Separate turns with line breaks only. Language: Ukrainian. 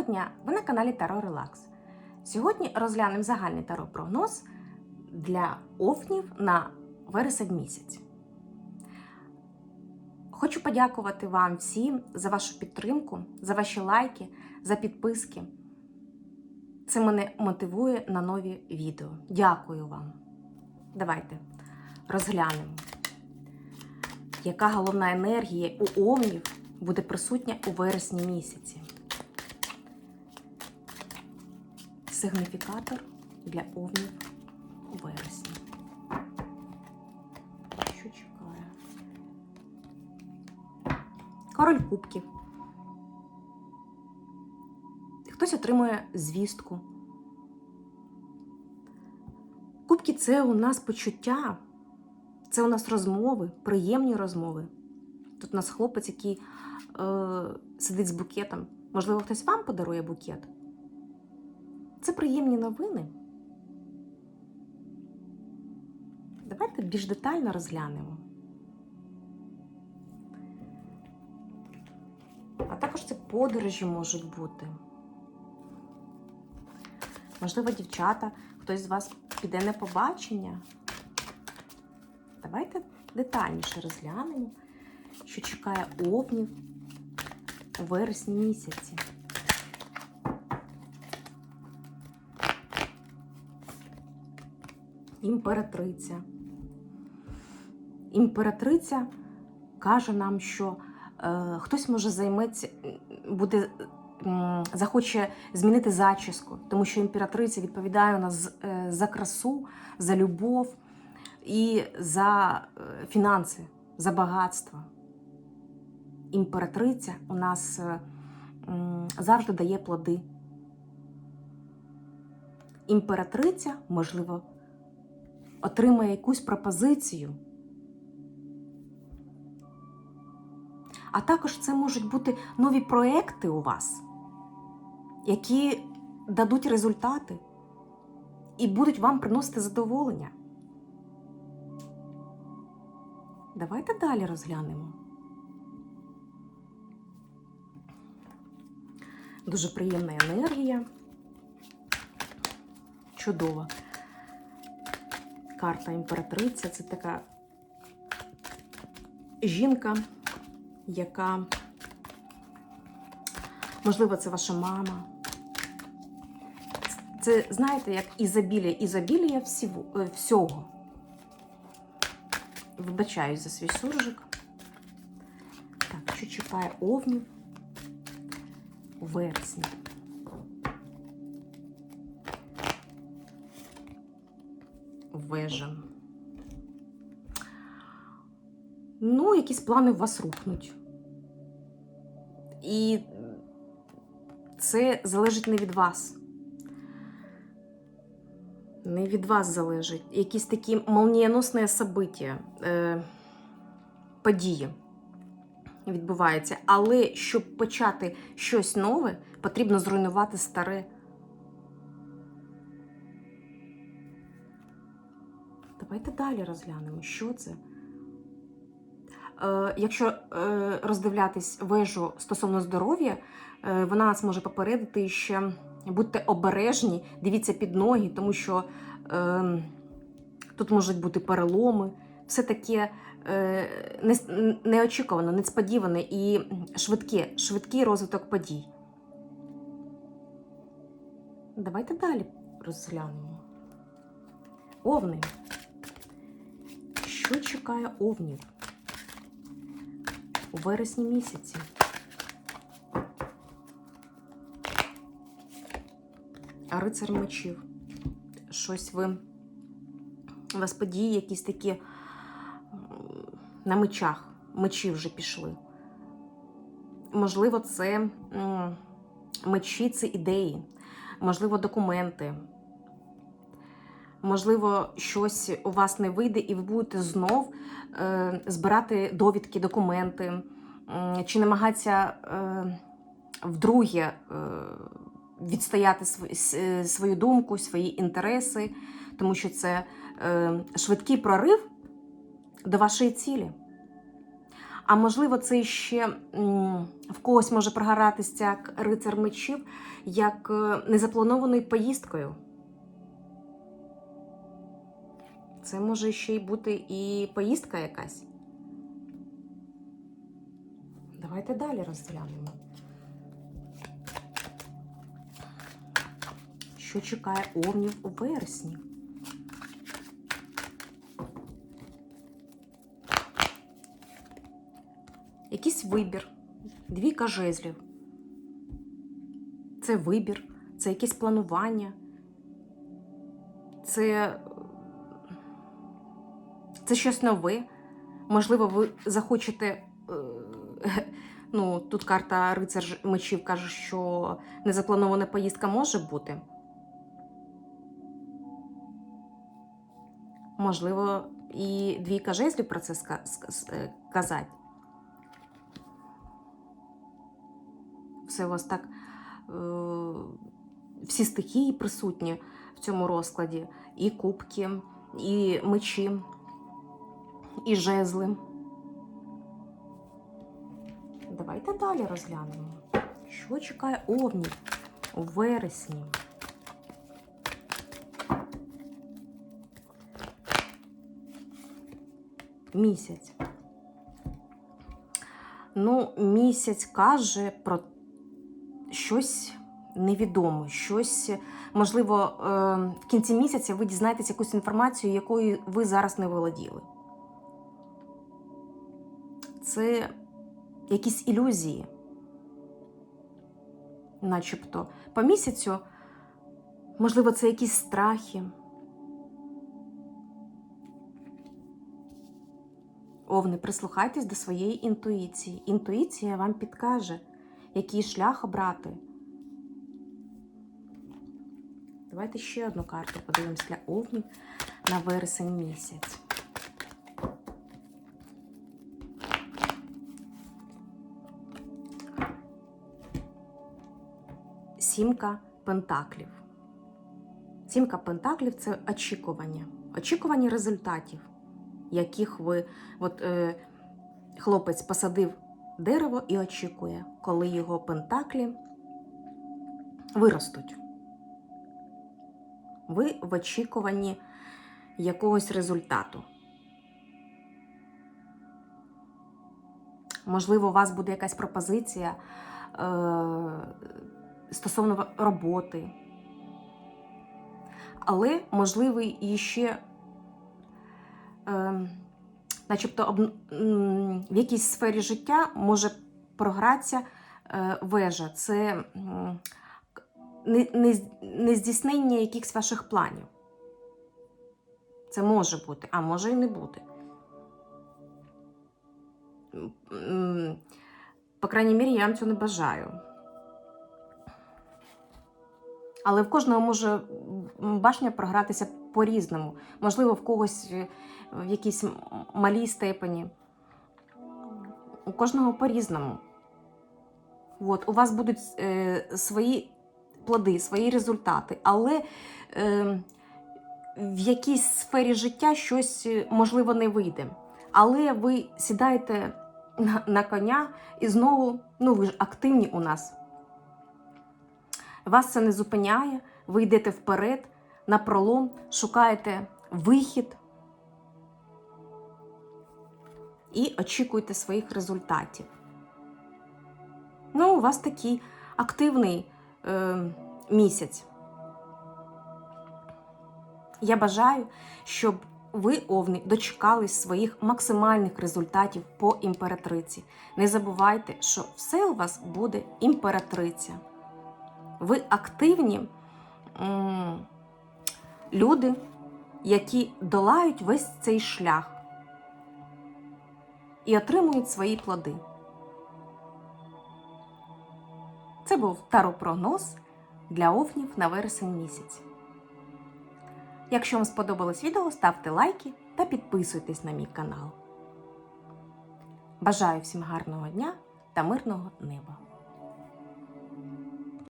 Доброго дня! Ви на каналі Таро Релакс. Сьогодні розглянемо загальний таро прогноз для овнів на вересень місяць. Хочу подякувати вам всім за вашу підтримку, за ваші лайки, за підписки. Це мене мотивує на нові відео. Дякую вам. Давайте розглянемо, яка головна енергія у овнів буде присутня у вересні місяці. Сигніфікатор для овнів у вересні. Що чекає? Король кубків. Хтось отримує звістку. Кубки це у нас почуття, це у нас розмови, приємні розмови. Тут у нас хлопець, який е, сидить з букетом. Можливо, хтось вам подарує букет. Це приємні новини. Давайте більш детально розглянемо. А також це подорожі можуть бути. Можливо, дівчата, хтось з вас піде на побачення. Давайте детальніше розглянемо, що чекає овнів у вересні місяці. Імператриця. Імператриця каже нам, що е, хтось може займеться, буде, м, захоче змінити зачіску, тому що імператриця відповідає у нас е, за красу, за любов і за е, фінанси, за багатство. Імператриця у нас е, м, завжди дає плоди. Імператриця, можливо, отримає якусь пропозицію. А також це можуть бути нові проекти у вас, які дадуть результати і будуть вам приносити задоволення. Давайте далі розглянемо. Дуже приємна енергія. Чудова. Карта імператриця це така жінка, яка, можливо, це ваша мама. Це, знаєте, як ізобілія, ізобілія всього. е, всього. Вибачаюсь за свій суржик. Так, що чекає овнів у вересні? Вежа. Ну, якісь плани у вас рухнуть. І це залежить не від вас. Не від вас залежить. Якісь такі молнієносні события, е, події відбуваються. Але щоб почати щось нове, потрібно зруйнувати старе. Давайте далі розглянемо, що це. Е, якщо е, роздивлятись вежу стосовно здоров'я, е, вона нас може попередити ще будьте обережні, дивіться під ноги, тому що е, тут можуть бути переломи. Все таке е, не- неочікувано, несподіване і швидке, швидкий розвиток подій. Давайте далі розглянемо. Овни. Що чекає овнів у вересні місяці? А рицар мечів. Щось ви. У вас події якісь такі на мечах. Мечі вже пішли. Можливо, це мечі це ідеї, можливо, документи. Можливо, щось у вас не вийде, і ви будете знов е, збирати довідки, документи, м, чи намагатися е, вдруге е, відстояти св- е, свою думку, свої інтереси, тому що це е, швидкий прорив до вашої цілі. А можливо, це ще в когось може прогоратися як рицар мечів, як е, незапланованою поїздкою. Це може ще й бути і поїздка якась. Давайте далі розглянемо. Що чекає овнів у вересні? Якийсь вибір, двійка жезлів. Це вибір, це якесь планування. Це, це щось нове. Можливо, ви захочете. е, Ну, тут карта рицар мечів каже, що незапланована поїздка може бути. Можливо, і двійка жезлів про це ска- ска- с- е. Все у вас так. Е- всі стихії присутні в цьому розкладі: і кубки, і мечі, і жезли. Давайте далі розглянемо. Що чекає овнів у вересні? Місяць. Ну, місяць каже про щось невідоме, щось, можливо, е, в кінці місяця ви дізнаєтесь якусь інформацію, якою ви зараз не володіли. Це якісь ілюзії, начебто. По місяцю, можливо, це якісь страхи. Овни, прислухайтесь до своєї інтуїції. Інтуїція вам підкаже, який шлях обрати. Давайте ще одну карту подивимось для овнів на вересень місяць. Сімка пентаклів. Сімка пентаклів це очікування. Очікування результатів, яких ви. От, е, хлопець посадив дерево і очікує, коли його пентаклі виростуть. Ви в очікуванні якогось результату. Можливо, у вас буде якась пропозиція е, стосовно роботи. Але можливий і ще, е, начебто, об, в якійсь сфері життя може програтися е, вежа. Це м, не, не, якихось ваших планів. Це може бути, а може і не бути. По крайній мірі, я вам цього не бажаю. Але в кожного може башня програтися по-різному. Можливо, в когось е, в якійсь малій степені. У кожного по-різному. От, у вас будуть е, свої плоди, свої результати, але е, в якійсь сфері життя щось, е, можливо, не вийде. Але ви сідаєте на, на коня і знову, ну ви ж активні у нас. Вас це не зупиняє, ви йдете вперед, на пролом, шукаєте вихід і очікуєте своїх результатів. Ну, у вас такий активний е, місяць. Я бажаю, щоб ви, овни, дочекались своїх максимальних результатів по імператриці. Не забувайте, що все у вас буде імператриця. Ви активні люди, які долають весь цей шлях і отримують свої плоди. Це був таропрогноз для овнів на вересень місяць. Якщо вам сподобалось відео, ставте лайки та підписуйтесь на мій канал. Бажаю всім гарного дня та мирного неба!